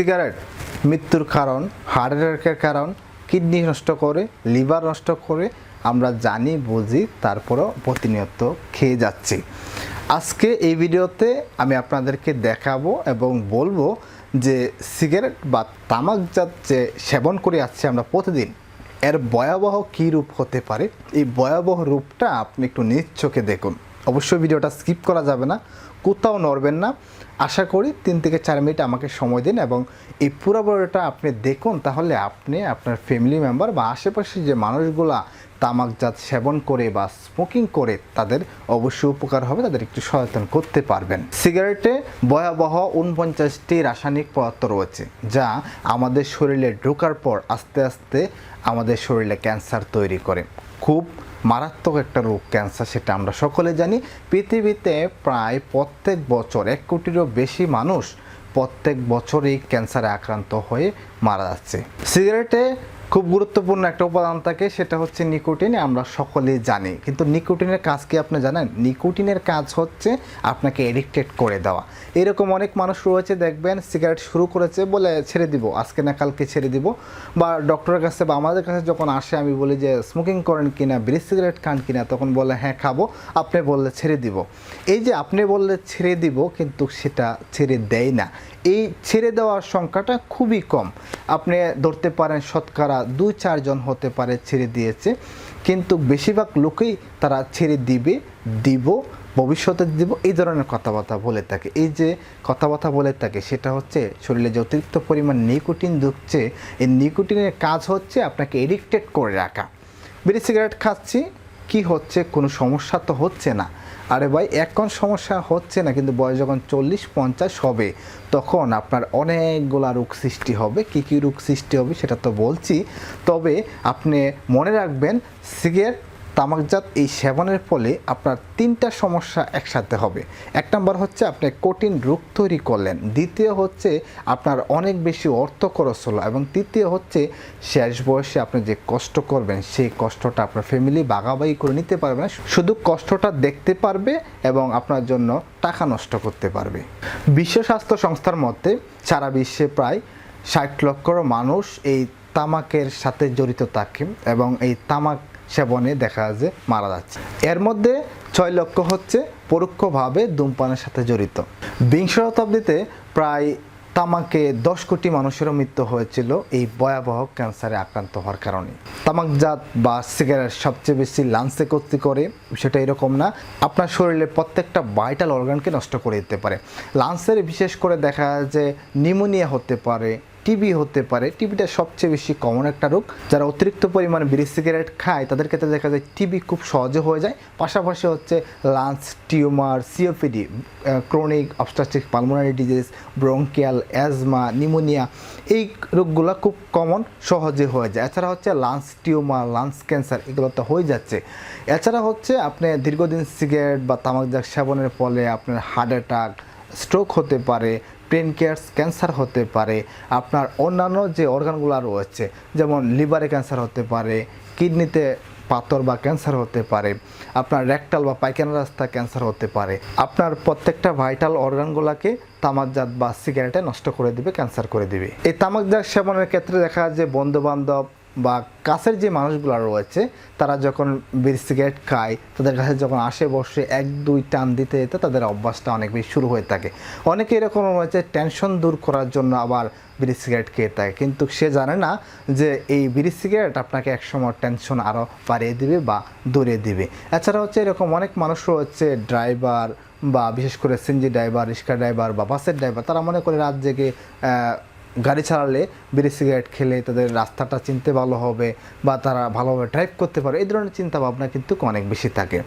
Cigarette, মৃত্যুর কারণ, heart অ্যাটাকের কারণ, কিডনি নষ্ট করে, লিভার নষ্ট করে আমরা জানি, বুঝি, তারপরও প্রতিনিয়ত খেয়ে যাচ্ছি। আজকে এই ভিডিওতে আমি আপনাদেরকে দেখাবো এবং বলব যে সিগারেট বা তামাকজাত যে সেবন করে আসছে আমরা প্রতিদিন, এর ভয়াবহ কী রূপ হতে পারে? এই ভয়াবহ রূপটা আপনি একটু নিজ চোখে দেখুন। অবশ্যই ভিডিওটা স্কিপ করা যাবে না। কোথাও নড়বেন না। আশা করি তিন থেকে চার মিনিট আমাকে সময় দিন এবং এই পুরো ভিডিওটা আপনি দেখুন, তাহলে আপনি আপনার ফ্যামিলি মেম্বার বা আশেপাশে যে মানুষগুলা তামাকজাত সেবন করে বা স্মোকিং করে, তাদের অবশ্যই উপকার হবে, তাদের একটু সচেতন করতে পারবেন। সিগারেটে ভয়াবহ উনপঞ্চাশটি রাসায়নিক পদার্থ রয়েছে, যা আমাদের শরীরে ঢোকার পর আস্তে আস্তে আমাদের শরীরে ক্যান্সার তৈরি করে। খুব মারাত্মক একটা রোগ ক্যান্সার সেটা আমরা সকলে জানি। পৃথিবীতে প্রায় প্রত্যেক বছর এক কোটিরও বেশি মানুষ প্রত্যেক বছরই ক্যান্সারে আক্রান্ত হয়ে মারা যাচ্ছে। সিগারেটে খুব গুরুত্বপূর্ণ একটা উপাদান থাকে, সেটা হচ্ছে নিকোটিন, আমরা সকলেই জানি। কিন্তু নিকোটিনের কাজ কি আপনি জানেন? নিকোটিনের কাজ হচ্ছে আপনাকে এডিক্টেড করে দেওয়া। এরকম অনেক মানুষ রয়েছে, দেখবেন সিগারেট শুরু করেছে বলে ছেড়ে দিব, আজকে না কালকে ছেড়ে দিব। বা ডক্টরের কাছে বা আমাদের কাছে যখন আসে, আমি বলি যে স্মোকিং করেন কিনা বিড়ি সিগারেট খান কিনা তখন বলে হ্যাঁ খাব। আপনি বললে, ছেড়ে দিব। এই যে আপনি বললে, ছেড়ে দিব, কিন্তু সেটা ছেড়ে দেয় না। এই ছেড়ে দেওয়ার সংখ্যাটা খুবই কম। আপনি ধরতে পারেন, শতকরা দুই চারজন হতে পারে ছেড়ে দিয়েছে। কিন্তু বেশিরভাগ লোকেই তারা ছেড়ে দিবে, দিব, ভবিষ্যতে দিব, এই ধরনের কথাবার্তা বলে থাকে। এই যে কথাবার্তা বলে থাকে, সেটা হচ্ছে শরীরে যে অতিরিক্ত পরিমাণ নিকোটিন ঢুকছে, এই নিকোটিনের কাজ হচ্ছে আপনাকে এডিক্টেড করে রাখা। বিড়ি সিগারেট খাচ্ছি কি হচ্ছে, কোনো সমস্যা তো হচ্ছে না। আরে ভাই, এখন সমস্যা হচ্ছে না, কিন্তু বয়স যখন চল্লিশ পঞ্চাশ হবে, তখন আপনার অনেকগুলা রোগ সৃষ্টি হবে। কী কী রোগ সৃষ্টি হবে সেটা তো বলছি। তবে আপনি মনে রাখবেন, সিগারেট তামাকজাত এই সেবনের ফলে আপনার তিনটা সমস্যা একসাথে হবে। এক নম্বর হচ্ছে আপনি কঠিন রোগ তৈরি করলেন। দ্বিতীয় হচ্ছে আপনার অনেক বেশি অর্থ খরচ হলো এবং তৃতীয় হচ্ছে শেষ বয়সে আপনি যে কষ্ট করবেন, সেই কষ্টটা আপনার ফ্যামিলি বাগাবাগি করে নিতে পারবে না। শুধু কষ্টটা দেখতে পারবে এবং আপনার জন্য টাকা নষ্ট করতে পারবে। বিশ্ব স্বাস্থ্য সংস্থার মতে সারা বিশ্বে প্রায় ষাট লক্ষর মানুষ এই তামাকের সাথে জড়িত থাকে এবং এই তামাক সেবনে দেখা যায় যে মারা যাচ্ছে। এর মধ্যে ছয় লক্ষ হচ্ছে পরোক্ষভাবে ধূমপানের সাথে জড়িত। বিংশ শতাব্দীতে প্রায় তামাকে দশ কোটি মানুষেরও মৃত্যু হয়েছিল এই ভয়াবহ ক্যান্সারে আক্রান্ত হওয়ার কারণে। তামাকজাত বা সিগারেট সবচেয়ে বেশি লাংসে ক্ষতি করে সেটা এরকম না। আপনার শরীরে প্রত্যেকটা ভাইটাল অর্গানকে নষ্ট করে দিতে পারে। লাংসের বিশেষ করে দেখা যায় যে নিউমোনিয়া হতে পারে টিবি হতে পারে। টিবিটা সবচেয়ে বেশি কমন একটা রোগ। যারা অতিরিক্ত পরিমাণে বিড়ি সিগারেট খায়, তাদের ক্ষেত্রে দেখা যায় টিবি খুব সহজে হয়ে যায়। পাশাপাশি হচ্ছে lung tumour COPD chronic obstructive pulmonary disease bronchial asthma pneumonia এই রোগগুলো খুব কমন সহজে হয়ে যায়। এছাড়া হচ্ছে লাঞ্চ টিউমার লাঞ্চ ক্যান্সার এগুলো তো হয়ে যাচ্ছে। এছাড়া হচ্ছে আপনি দীর্ঘদিন সিগারেট বা তামাকজাত সেবনের ফলে আপনার হার্ট অ্যাটাক স্ট্রোক হতে পারে পেনকেয়ার্স ক্যান্সার হতে পারে। আপনার অন্যান্য যে অর্গানগুলো রয়েছে, যেমন লিভারে ক্যান্সার হতে পারে, কিডনিতে পাথর বা ক্যান্সার হতে পারে, আপনার রেকটাল বা পায়খানা রাস্তা ক্যান্সার হতে পারে, আপনার প্রত্যেকটা ভাইটাল অর্গানগুলোকে তামাকজাত বা সিগারেটে নষ্ট করে দিবে, ক্যান্সার করে দিবে। এই তামাকজাত সেবনের ক্ষেত্রে দেখা যায় যে বন্ধু বান্ধব বা কাছের যে মানুষগুলো রয়েছে, তারা যখন বিড়ি সিগারেট খায়, তাদের কাছে যখন আসে, বসে, এক, দুই টান দিতে যেতে তাদের অভ্যাসটা অনেক বেশি শুরু হয়ে থাকে। অনেকে এরকম রয়েছে টেনশন দূর করার জন্য আবার বিড়ি সিগারেট খেয়ে থাকে। কিন্তু সে জানে না যে এই বিড়ি সিগারেট আপনাকে একসময় টেনশন আরও বাড়িয়ে দিবে বা দূরে দিবে। এছাড়া হচ্ছে এরকম অনেক মানুষ রয়েছে ড্রাইভার বা বিশেষ করে সিনজি ড্রাইভার রিক্সা ড্রাইভার বা বাসের ড্রাইভার তারা মনে করে রাত জেগে গাড়ি চালালে বিড়ি সিগারেট খেলে তাদের রাস্তাটা চিনতে ভালো হবে বা তারা ভালোভাবে ড্রাইভ করতে পারে, এই ধরনের চিন্তা ভাবনা কিন্তু অনেক বেশি থাকে।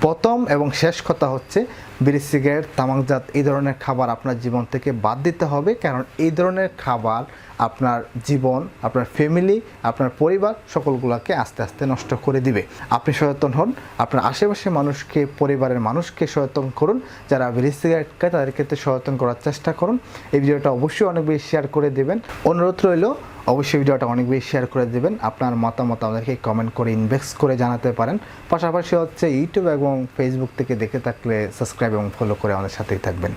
প্রথম এবং শেষ কথা হচ্ছে বিড়ি সিগারেট, তামাকজাত এই ধরনের খাবার আপনার জীবন থেকে বাদ দিতে হবে। কারণ এই ধরনের খাবার আপনার জীবন, আপনার ফ্যামিলি আপনার পরিবার সকলগুলোকে আস্তে আস্তে নষ্ট করে দিবে। আপনি সচেতন হন, আপনার আশেপাশের মানুষকে, পরিবারের মানুষকে সচেতন করুন। যারা বিড়ি সিগারেট খায় তাদের ক্ষেত্রে সচেতন করার চেষ্টা করুন। এই ভিডিওটা অবশ্যই অনেক বেশি শেয়ার করে দেবেন। অনুরোধ রইল, অবশ্যই ভিডিওটা অনেক বেশি শেয়ার করে দেবেন। আপনার মতামত আমাদেরকে কমেন্ট করে ইনবক্স করে জানাতে পারেন। পাশাপাশি হচ্ছে ইউটিউব এবং ফেসবুক থেকে দেখে থাকলে সাবস্ক্রাইব এবং ফলো করে আমাদের সাথেই থাকবেন।